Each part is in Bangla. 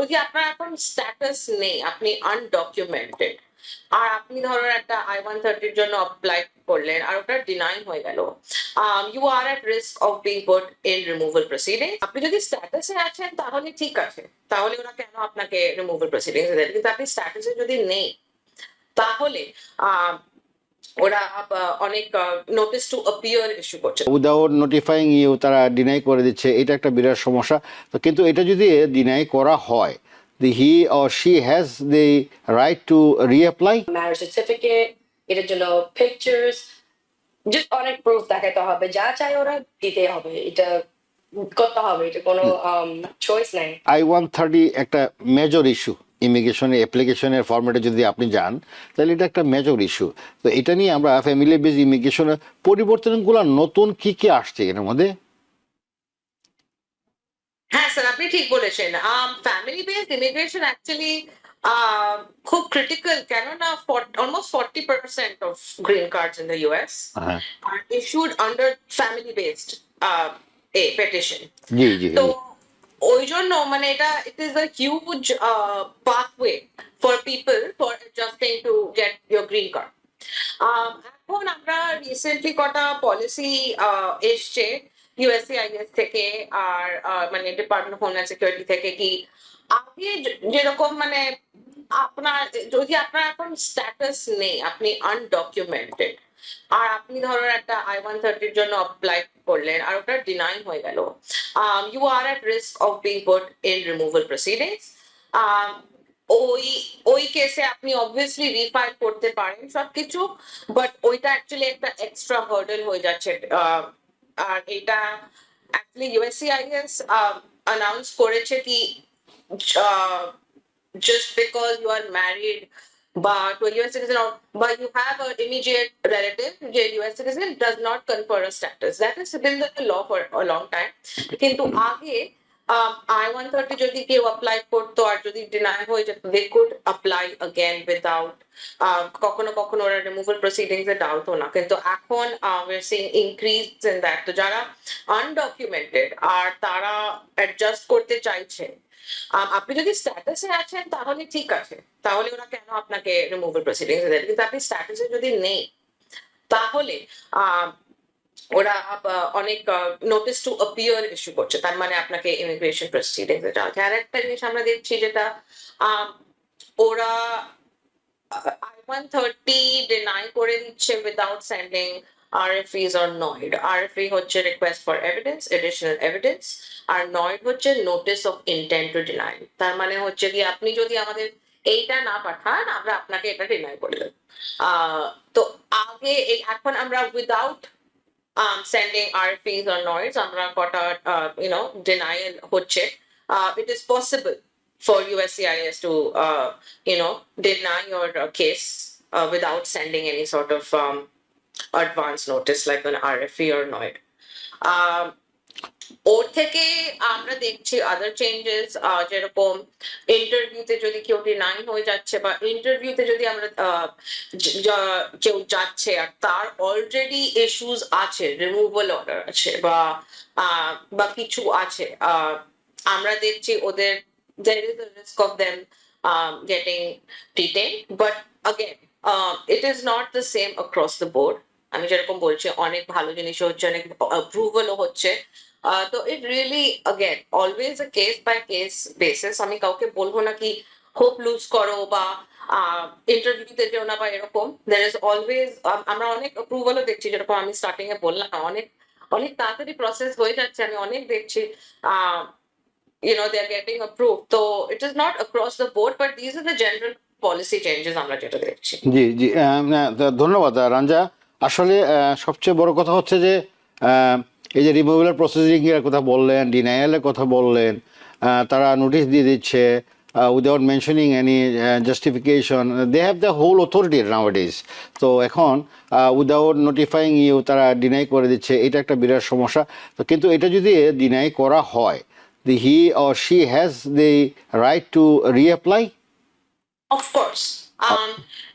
যদি আপনার এখন স্ট্যাটাস নেই, আপনি আনডকুমেন্টেড আর আপনি ধরুন একটা আই ওয়ান থার্টির জন্য অ্যাপ্লাই করলেন, আর ওটা ডিনাই হয়ে গেল you are at risk of being put in removal proceeding আপনি যদি স্ট্যাটাসে আছেন, তাহলে ঠিক আছে, তাহলে ওরা কেন আপনাকে রিমুভাল প্রসিডিং কিন্তু আপনি স্ট্যাটাসে যদি নেই, তাহলে ওরা অনেক নোটিস টু অপিয়ার ইস্যু করছে। উইদাউট নোটিফাইং ইউ তারা ডিনাই করে দিচ্ছে এটা একটা বিরাট সমস্যা। তো কিন্তু এটা যদি ডিনাই করা হয় the he or she has the right to reapply marriage certificate এটার জন্য পিকচার্স জাস্ট অনেক প্রুফ দেখাতে হবে। যা চাই ওরা দিতে হবে। এটা করতে হবে। এটা কোনো চয়েস নাই। আই ওয়ান থার্টি একটা মেজর ইস্যু ইমিগ্রেশনের অ্যাপ্লিকেশনের ফর্মেটে যদি আপনি যান তাহলে এটা একটা মেজর ইস্যু তো এটা নিয়ে আমরা ফ্যামিলি বেস ইমিগ্রেশনের পরিবর্তনগুলো নতুন কি কি আসছে এর মধ্যে? হ্যাঁ স্যার আপনি ঠিক বলেছেন। ফ্যামিলি বেসড ইমিগ্রেশন অ্যাকচুয়ালি খুব ক্রিটিক্যাল কেননা almost forty percent of green cards in the US are issued under family based a petition তো ওই জন্য মানে এটা it is a huge pathway for people for adjusting to get your green card এখন আমরা রিসেন্টলি কটা পলিসি এসছে ইউএসসিআইএস থেকে আর আহ, মানে ডিপার্টমেন্ট অফ হোমল্যান্ড সিকিউরিটি থেকে কি আগে যেরকম মানে আপনার যদি আপনার এখন স্ট্যাটাস নেই আপনি আনডকুমেন্টেড আর আপনি ধরুন একটা আই ওয়ান থার্টির জন্য অ্যাপ্লাই করলেন আর ওটা ডিনাই হয়ে গেল you are at risk of being put in removal proceedings ওই ওই কেসে আপনি অবভিয়াসলি রিফাইল করতে পারেন সবকিছু বাট ওইটা অ্যাকচুয়ালি একটা এক্সট্রা হার্ডেল হয়ে যাচ্ছে আহ, আর এটা অ্যাকচুয়ালি ইউএসসিআইএস অ্যানাউন্স করেছে কি just because you are married but to a US citizen or but you have an immediate relative, a US citizen does not confer a status. That has been the law for a long time. Kintu aage I one thirty যদি কেউ অ্যাপ্লাই করতো আর যদি ডিনাই হয়ে যেত they could apply again without কখনো কখনো ওরা রিমুভাল প্রসিডিংস এ ডালতো না। কিন্তু এখন we're seeing increase in that তো যারা আনডকুমেন্টেড আর তারা অ্যাডজাস্ট করতে চাইছে আম, আপনি যদি স্ট্যাটাসে আছেন তাহলে ঠিক আছে। তাহলে ওরা কেন আপনাকে রিমুভাল প্রসিডিংস দেন কিন্তু আপনি স্ট্যাটাসে যদি নেই তাহলে আম, ওরা অনেক নোটিস টু অপিয়ার ইস্যু করছে তার মানে আপনাকে ইমিগ্রেশন প্রসিডিংস এটা আছে আর একটা জিনিস আমরা দেখছি যেটা ওরা আই ওয়ান থার্টি ডিনাই করে দিচ্ছে without sending RFEs or NOID. RFE হচ্ছে request for evidence, additional evidence, আর NOID হচ্ছে notice of intent to deny. তার মানে হচ্ছে কি আপনি যদি আমাদের এইটা না পাঠান আমরা আপনাকে এটা ডিনাই করে দেব তো আগে এখন আমরা without sending RFEs or NOIDs আমরা কটা ইউ নো ডিনায়াল হচ্ছে it is possible for USCIS to uh, you know deny your uh, case uh, without sending any sort of um, advance notice like an RFE or NOID. Um, ওর থেকে আমরা দেখছি আদার চেঞ্জেস যেরকম ইন্টারভিউতে যদি কেউ ডিনাই হয়ে যাচ্ছে বা ইন্টারভিউতে যদি আমরা কেউ যাচ্ছে আর তার অলরেডি ইস্যুস আছে রিমুভাল অর্ডার আছে বা বা কিছু আছে আমরা দেখছি ওদের there is a risk of them um, getting detained. But again, um, it is. আমি যেরকম বলছি অনেক ভালো জিনিস হচ্ছে অনেক অ্যাপ্রুভালও হচ্ছে তো it really again always a case by case basis আমি কাউকে বলব না কি, হোপ লুজ করো বা ইন্টারভিউতে যেও না বা এরকম। দের ইজ অলওয়েজ আমরা অনেক অ্যাপ্রুভালও দেখছি, যেরকম আমি স্টার্টিং এ বললাম, অনেক অনেক তাড়াতাড়ি প্রসেস হয়ে যাচ্ছে, আমি অনেক দেখছি you know, they're getting approved. so it is the board, but these are the general আমরা যেটা দেখছি। জি জি ধন্যবাদ রাঞ্জা আসলে সবচেয়ে বড় কথা হচ্ছে যে এই যে রিমুভাল প্রসেসিং এর কথা বললেন ডিনায়ালের কথা বললেন তারা নোটিশ দিয়ে দিচ্ছে without mentioning any justification they have the whole authority nowadays তো এখন উইদাউট নোটিফাইং ইউ তারা ডিনাই করে দিচ্ছে, এটা একটা বিরাট সমস্যা। তো কিন্তু এটা যদি ডিনাই করা হয় the he or she has the right to reapply of course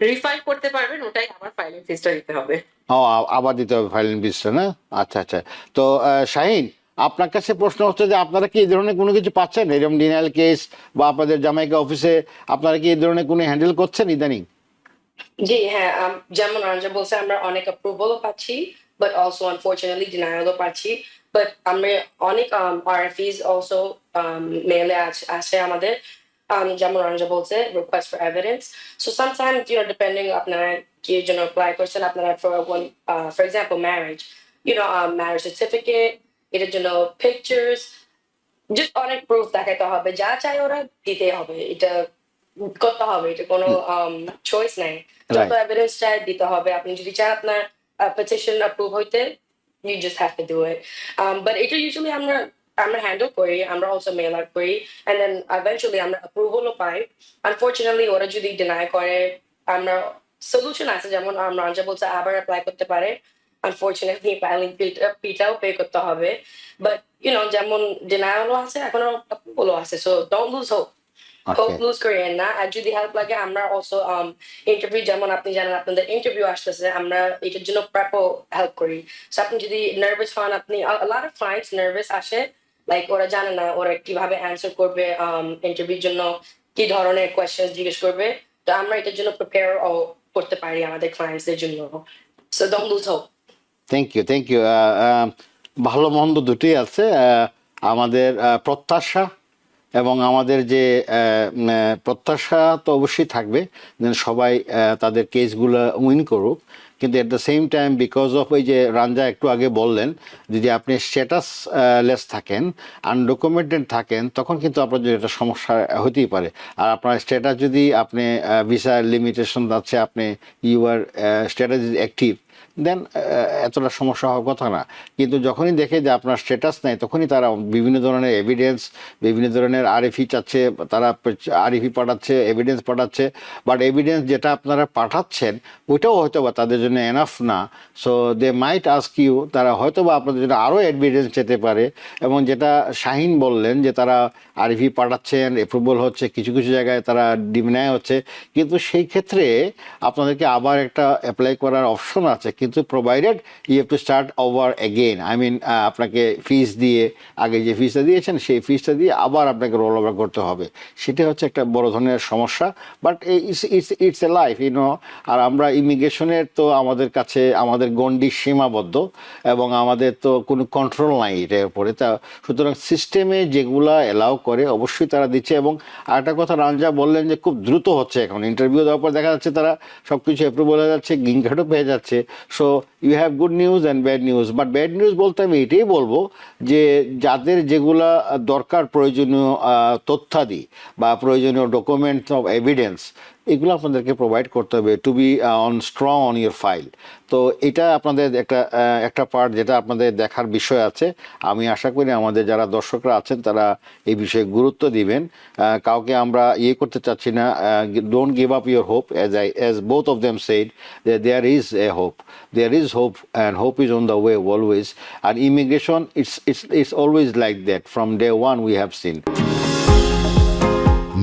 refile করতে পারবেন, ওটাই আবার ফাইলিং ফিসটা দিতে হবে। ও আবার দিতে হবে ফাইলিং ফিসটা না? আচ্ছা আচ্ছা। তো শাহিন, আপনার কাছে প্রশ্ন হচ্ছে যে আপনারা কি এই ধরনের কোনো কিছু পাচ্ছেন? এরকম ডিনাইল কেস বা আপনাদের জামাইকা অফিসে আপনারা কি এই ধরনের কোনো হ্যান্ডেল করছেন ইদানিং? জি হ্যাঁ যেমন রঞ্জা বলছে, আমরা অনেক অ্যাপ্রুভালও পাচ্ছি বাট অলসো আনফর্চুনেটলি ডিনায়ালও পাচ্ছি। বাট আমরা অনেক আরএফিস অলসো মেলে আছে আমাদের। যেমন রঞ্জা বলছে request for evidence so sometimes you know depending আপনারা কি জন্য অ্যাপ্লাই করছেন আপনারা for one for example marriage you know marriage certificate এটার জন্য পিকচার্স জাস্ট অনেক প্রুফ দেখাতে হবে যা চাই ওরা দিতে হবে এটা করতে হবে এটা কোনো চয়েস নাই। যত এভিডেন্স চাই দিতে হবে আপনি যদি চান আপনার পেটিশন অ্যাপ্রুভ হইতে you just have to do it but এটা ইউজুয়ালি আমরা আমরা হ্যান্ডেল করি আমরা অলসো মেল আউট করি অ্যান্ড দেন ইভেন্চুয়ালি আমরা অ্যাপ্রুভালও পাই। আনফর্চুনেটলি ওরা যদি ডিনাই করে আমরা সলিউশন আছে যেমন আমরা রঞ্জা বলছে আবার অ্যাপ্লাই করতে পারে। আনফর্চুনেটলি ফাইলিং পিটাও পে করতে হবে। বাট ইউ নো যেমন ডিনায়ালও আছে এখনও অ্যাপ্রুভালও আছে। So don't lose hope hope lose করিয়েন না। আর যদি হেল্প লাগে আমরা অলসো ইন্টারভিউ যেমন আপনি জানেন আপনাদের ইন্টারভিউ আসতেছে আমরা এটার জন্য প্রেপও হেল্প করি। সো আপনি যদি নার্ভাস হন আপনি লট অফ ক্লায়েন্টস নার্ভাস আসে। লাইক ওরা জানে না ওরা কীভাবে অ্যান্সার করবে ইন্টারভিউর জন্য কি ধরনের কোয়েশ্চেন জিজ্ঞেস করবে। তো আমরা এটার জন্য প্রিপেয়ার করতে পারি আমাদের ক্লায়েন্টসদের জন্য। So don't lose hope thank you thank you ভালো মন্দ দুটোই আছে। আমাদের প্রত্যাশা এবং আমাদের যে প্রত্যাশা তো অবশ্যই থাকবে। যেন সবাই তাদের কেসগুলো উইন করুক। কিন্তু at the same time because of ওই যে রানজা একটু আগে বললেন, যদি আপনি স্ট্যাটাস লেস থাকেন আনডকুমেন্টেড থাকেন, তখন কিন্তু আপনার জন্য একটা সমস্যা হতেই পারে। আর আপনার স্ট্যাটাস যদি আপনি ভিসার লিমিটেশন আছে, আপনি you are status active then এতটা সমস্যা হওয়ার কথা না। কিন্তু যখনই দেখে যে আপনার স্ট্যাটাস নেই, তখনই তারা বিভিন্ন ধরনের এভিডেন্স বিভিন্ন ধরনের আরএফি চাচ্ছে, তারা আরএফি পাঠাচ্ছে এভিডেন্স পাঠাচ্ছে। বাট এভিডেন্স যেটা আপনারা পাঠাচ্ছেন, ওইটাও হয়তো বা তাদের জন্য এনাফ না। So they mite ask you তারা হয়তো বা আপনাদের জন্য আরও এভিডেন্স যেতে পারে। এবং যেটা শাহিন বললেন যে তারা আরএফি পাঠাচ্ছেন অ্যাপ্রুভাল হচ্ছে, কিছু কিছু জায়গায় তারা ডিমিনায় হচ্ছে। কিন্তু সেই ক্ষেত্রে আপনাদেরকে আবার একটা অ্যাপ্লাই করার অপশন আছে। কিন্তু provided you have to start over again I mean আপনাকে ফিস দিয়ে, আগে যে ফিসটা দিয়েছেন, সেই ফিসটা দিয়ে আবার আপনাকে রোল ওভার করতে হবে। সেটা হচ্ছে একটা বড় ধরনের সমস্যা but it's it's it's a life you know আর আমরা ইমিগ্রেশনের তো আমাদের কাছে, আমাদের গণ্ডি সীমাবদ্ধ, এবং আমাদের তো কোনো কন্ট্রোল নাই এটার উপরে। তা সুতরাং সিস্টেমে যেগুলা অ্যালাউ করে, অবশ্যই তারা দিচ্ছে, এবং আরেকটা কথা রাঞ্জা বললেন যে খুব দ্রুত হচ্ছে এখন। ইন্টারভিউ দেওয়ার পর দেখা যাচ্ছে তারা সব কিছু অ্যাপ্রুভাল হয়ে যাচ্ছে গ্রিন কার্ডও পেয়ে যাচ্ছে। So you have good news and bad news but bad news বলতে আমি এটাই বলব যে যাদের যেগুলা দরকার প্রয়োজনীয় তথ্যাদি বা প্রয়োজনীয় ডকুমেন্টস অফ এভিডেন্স এগুলো আপনাদেরকে প্রোভাইড করতে হবে to be on strong on your file তো এটা আপনাদের একটা একটা পার্ট যেটা আপনাদের দেখার বিষয় আছে। আমি আশা করি আমাদের যারা দর্শকরা আছেন তারা এই বিষয়ে গুরুত্ব দিবেন। কাউকে আমরা ইয়ে করতে চাচ্ছি না। Don't give up your hope as I as both of them said there is a hope there is hope and hope is on the way always R immigration it's it's it's always like that from day one we have seen